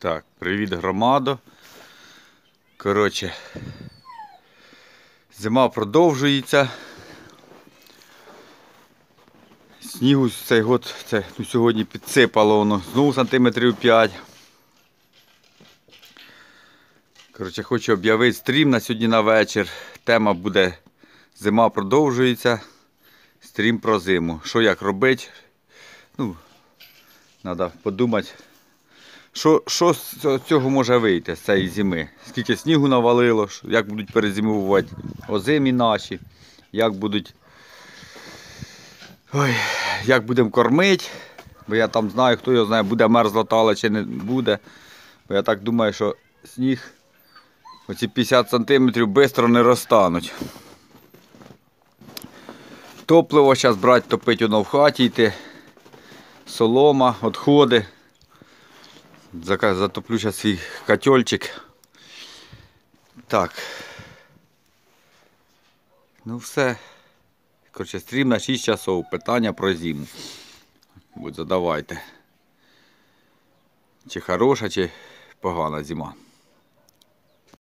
Так, привіт, громадо. Коротше, зима продовжується. Снігу цей год, це ну, сьогодні підсипало воно знову сантиметрів 5. Коротше, хочу об'явити стрім на сьогодні на вечір. Тема буде Зима продовжується. Стрім про зиму. Що як робити? Ну, треба подумати. Що що з цього може вийти з цієї зими? Скільки снігу навалило, як будуть перезимувати озимі наші, як будуть. Ой, як будемо кормити. Бо я там знаю, хто його знає, буде мерзла тала чи не буде. Бо я так думаю, що сніг оці 50 сантиметрів швидко не розтануть. Топливо зараз брати, топити воно в хаті йти. Солома, відходи. Затоплю зараз свій котельчик. Так. Ну все. Коротше, стрім на 6 часов. Питання про зиму. Будь задавайте. Чи хороша, чи погана зима.